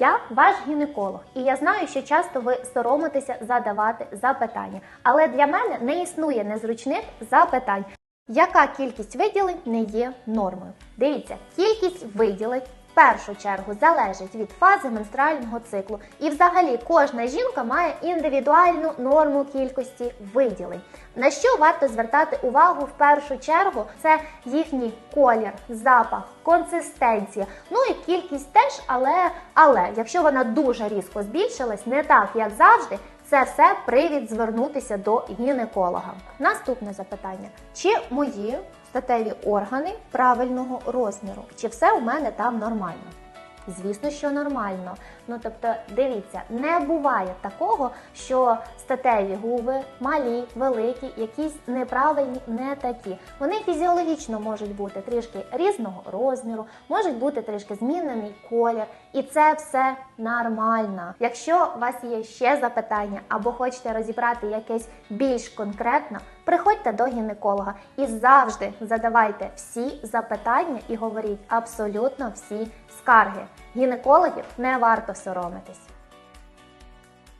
Я ваш гінеколог, і я знаю, що часто ви соромитеся задавати запитання. Але для мене не існує незручних запитань. Яка кількість виділень не є нормою? Дивіться, кількість виділень першу чергу залежить від фази менструального циклу. І взагалі кожна жінка має індивідуальну норму кількості виділень. На що варто звертати увагу в першу чергу? Це їхній колір, запах, консистенція. Ну і кількість теж, але але якщо вона дуже різко збільшилась, не так як завжди. Це все привід звернутися до гінеколога. Наступне запитання: чи мої статеві органи правильного розміру? Чи все у мене там нормально? Звісно, що нормально. Ну тобто, дивіться, не буває такого, що статеві губи малі, великі, якісь неправильні, не такі. Вони фізіологічно можуть бути трішки різного розміру, можуть бути трішки змінений колір, і це все нормально. Якщо у вас є ще запитання або хочете розібрати якесь більш конкретно, приходьте до гінеколога і завжди задавайте всі запитання і говоріть абсолютно всі скарги. Гінекологів не варто соромитись.